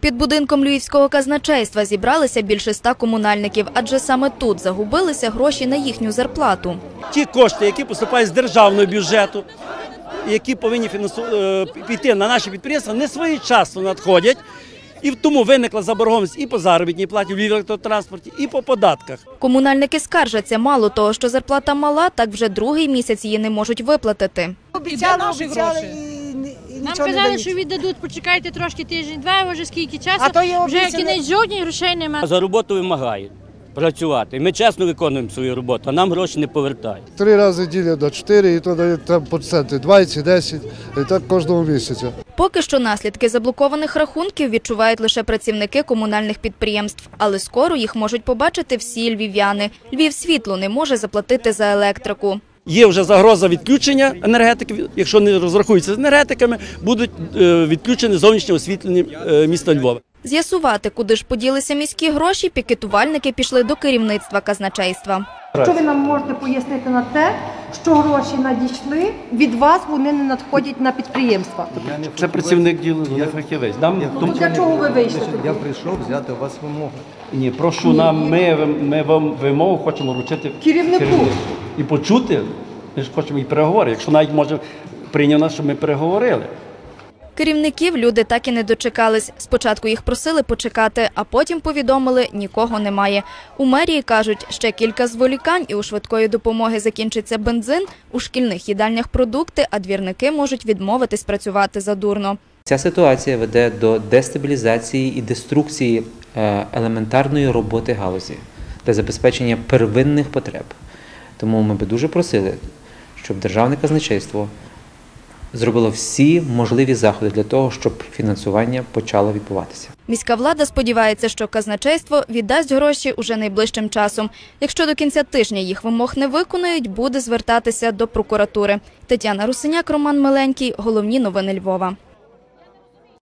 Під будинком Львівського казначейства зібралися більше ста комунальників, адже саме тут загубилися гроші на їхню зарплату. ті кошти, які поступають з державного бюджету, які повинні фінансу- е, піти на наші підприємства, не своєчасно надходять. І тому виникла заборгованість і по заробітній платі в електротранспорті, і по податках. Комунальники скаржаться, мало того, що зарплата мала, так вже другий місяць її не можуть виплатити. Обіцяли, наші обіцяли гроші? і Нам нічого не казали, дають. що віддадуть, почекайте трошки тиждень-два, вже скільки часу, А то є вже обіцяне- кінець жовтня, грошей немає. За роботу вимагають працювати. Ми чесно виконуємо свою роботу, а нам гроші не повертають. Три рази ділять на чотири, і то дають там проценти 20, 10, і так кожного місяця. Поки що наслідки заблокованих рахунків відчувають лише працівники комунальних підприємств, але скоро їх можуть побачити всі львів'яни. Львів світло не може заплатити за електрику. Є вже загроза відключення енергетики. Якщо не розрахуються з енергетиками, будуть е, відключені зовнішнє освітлення е, міста Львова. З'ясувати, куди ж поділися міські гроші, пікетувальники пішли до керівництва казначейства. Що ви нам можете пояснити на те, що гроші надійшли від вас, вони не надходять на підприємства? Це працівник ділу, не фахівець. Нам То для чого ви вийшли Я прийшов взяти у вас вимогу. ні, прошу нам. Ми, ми вам вимогу хочемо вручити Керівнику. І почути. Ми ж хочемо і переговори. Якщо навіть може прийняв нас, щоб ми переговорили. Керівників люди так і не дочекались. Спочатку їх просили почекати, а потім повідомили – нікого немає. У мерії кажуть, ще кілька зволікань і у швидкої допомоги закінчиться бензин, у шкільних їдальнях продукти, а двірники можуть відмовитись працювати задурно. Ця ситуація веде до дестабілізації і деструкції е, елементарної роботи галузі для забезпечення первинних потреб. Тому ми би дуже просили, щоб державне казначейство зробило всі можливі заходи для того, щоб фінансування почало відбуватися. Міська влада сподівається, що казначейство віддасть гроші уже найближчим часом. Якщо до кінця тижня їх вимог не виконують, буде звертатися до прокуратури. Тетяна Русиняк, Роман Миленький. Головні новини Львова.